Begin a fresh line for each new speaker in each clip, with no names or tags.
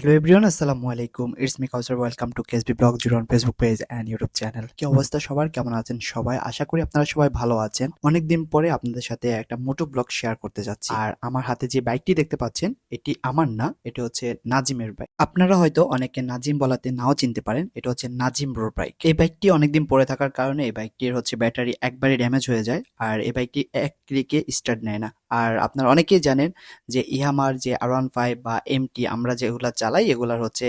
Hello everyone আসসালামু আলাইকুম it's me Kawsar welcome to কেসবি blog zero on Facebook page and YouTube channel কি অবস্থা সবার? কেমন আছেন সবাই? আশা করি আপনারা সবাই ভালো আছেন। অনেকদিন পরে আপনাদের সাথে একটা মোটো ব্লগ শেয়ার করতে যাচ্ছি। আর আমার হাতে যে বাইকটি দেখতে পাচ্ছেন, এটি আমার না, এটা হচ্ছে নাজিমের বাইক আপনারা হয়তো অনেকে নাজিম বলাতে নাও চিনতে পারেন, এটা হচ্ছে নাজিম ব্রোর বাইক এই বাইকটি অনেকদিন পরে থাকার কারণে এই বাইকটির হচ্ছে ব্যাটারি একবারে ড্যামেজ হয়ে যায়, আর এই বাইকটি এক ক্লিকে স্টার্ট নেয় না। আর আপনারা অনেকেই জানেন যে ইহামার যে আর ওয়ান ফাইভ বা এমটি আমরা যেগুলো চালাই এগুলার হচ্ছে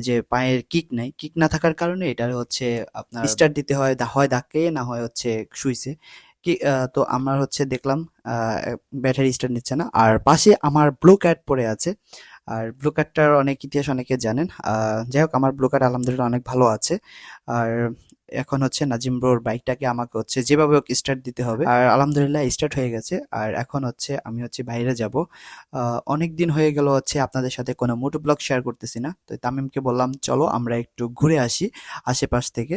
যে পায়ের কিক নেই। কিক না থাকার কারণে এটার হচ্ছে আপনার স্টার্ট দিতে হয়। দা- হয় ধাক্কে না হয় হচ্ছে সুইসে কি তো আমরা হচ্ছে দেখলাম ব্যাটারি স্টার্ট নিচ্ছে না। আর পাশে আমার ব্লু ক্যাট পড়ে আছে। আর ব্লু কার্ডটার অনেক ইতিহাস অনেকে জানেন। যাই হোক, আমার ব্লু কার্ড আলহামদুলিল্লাহ অনেক ভালো আছে। আর এখন হচ্ছে নাজিম ব্রোর বাইকটাকে আমাকে হচ্ছে যেভাবে হোক স্টার্ট দিতে হবে। আর আলহামদুলিল্লাহ স্টার্ট হয়ে গেছে। আর এখন হচ্ছে আমি হচ্ছে বাইরে যাব। অনেক দিন হয়ে গেল হচ্ছে আপনাদের সাথে কোনো মোটো ব্লগ শেয়ার করতেছি না। তো তামিমকে বললাম, চলো, আমরা একটু ঘুরে আসি আশেপাশ থেকে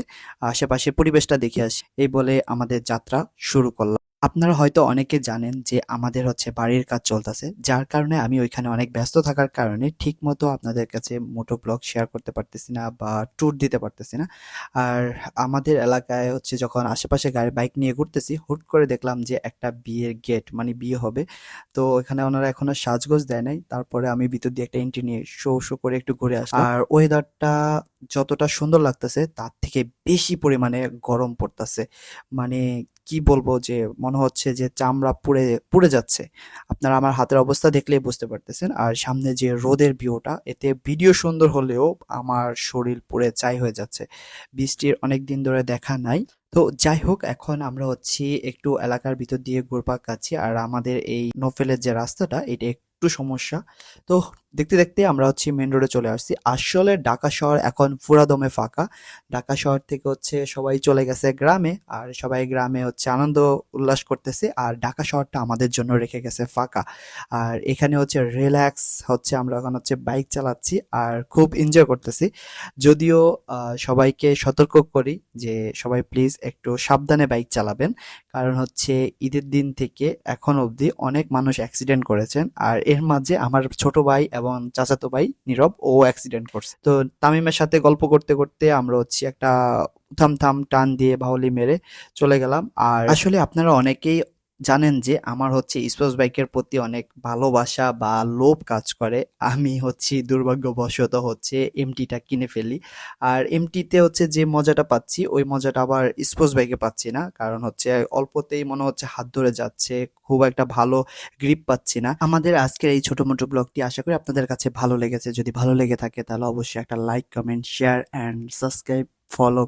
আশেপাশে পরিবেশটা দেখে আসি। এই বলে আমাদের যাত্রা শুরু করলাম। আপনারা হয়তো অনেকে জানেন যে আমাদের হচ্ছে বাড়ির কাজ চলতেছে, যার কারণে আমি ওইখানে অনেক ব্যস্ত থাকার কারণে ঠিক মতো আপনাদের কাছে মোটো ব্লগ শেয়ার করতে পারতেছি না বা ট্যুর দিতে পারতেছি না। আর আমাদের এলাকায় হচ্ছে যখন আশেপাশে গাড়ি বাইক নিয়ে ঘুরতেছি, হুট করে দেখলাম যে একটা বিয়ের গেট মানে বিয়ে হবে। তো এখানে ওনারা এখনও সাজগোজ দেয় নাই। তারপরে আমি ভিতর দিয়ে একটা এন্ট্রি নিয়ে শো শো করে একটু ঘুরে আসলাম। আর ওয়েদারটা যতটা সুন্দর লাগতেছে, তার থেকে বেশি পরিমাণে গরম পড়তেছে। মানে কি বলব যে মনে হচ্ছে যে চামড়া পুড়ে পুড়ে যাচ্ছে? আপনারা আমার হাতের অবস্থা দেখলেই বুঝতে পারতেছেন। আর সামনে যে রোদের ভিউটা, এতে ভিডিও সুন্দর হলেও আমার শরীর পুড়ে চাই হয়ে যাচ্ছে। বৃষ্টির অনেক দিন ধরে দেখা নাই। তো যাই হোক, এখন আমরা হচ্ছি একটু এলাকার ভিতর দিয়ে ঘুরপাক খাচ্ছি। আর আমাদের এই নোফেলের যে রাস্তাটা, এটা একটু সমস্যা। তো দেখতে দেখতে আমরা হচ্ছে মেন রোডে চলে আসছি। আসলে ঢাকা শহর এখন পুরাদমে ফাঁকা। ঢাকা শহর থেকে হচ্ছে সবাই চলে গেছে গ্রামে আর সবাই গ্রামে হচ্ছে আনন্দ উল্লাস করতেছে আর ঢাকা শহরটা আমাদের জন্য রেখে গেছে ফাঁকা। আর এখানে হচ্ছে রিল্যাক্স হচ্ছে আমরা এখন হচ্ছে বাইক চালাচ্ছি আর খুব এনজয় করতেছি। যদিও সবাইকে সতর্ক করি যে সবাই প্লিজ একটু সাবধানে বাইক চালাবেন। কারণ হচ্ছে ঈদের দিন থেকে এখন অবধি অনেক মানুষ অ্যাক্সিডেন্ট করেছেন আর এর মাঝে আমার ছোট ভাই এবং চাচাতো ভাই নীরব, ও অ্যাক্সিডেন্ট করছে। তো তামিমের সাথে গল্প করতে করতে আমরা হচ্ছে একটা থাম থাম টান দিয়ে বাউলি মেরে চলে গেলাম। আর আসলে আপনারা অনেকেই জানেন যে আমার হচ্ছে স্পোর্টস বাইকের প্রতি অনেক ভালোবাসা বা লোভ কাজ করে। আমি হচ্ছে দুর্ভাগ্যবশত হচ্ছে এমটিটা কিনে ফেলি। আর এমটিতে হচ্ছে যে মজাটা পাচ্ছি, ওই মজাটা আবার স্পোর্টস বাইকে পাচ্ছি না। কারণ হচ্ছে অল্পতেই মনে হচ্ছে হাত ধরে যাচ্ছে, খুব একটা ভালো গ্রিপ পাচ্ছি না। আমাদের আজকের এই ছোট মোটো ব্লগটি আশা করি আপনাদের কাছে ভালো লেগেছে। যদি ভালো লেগে থাকে তাহলে অবশ্যই একটা like comment share and subscribe follow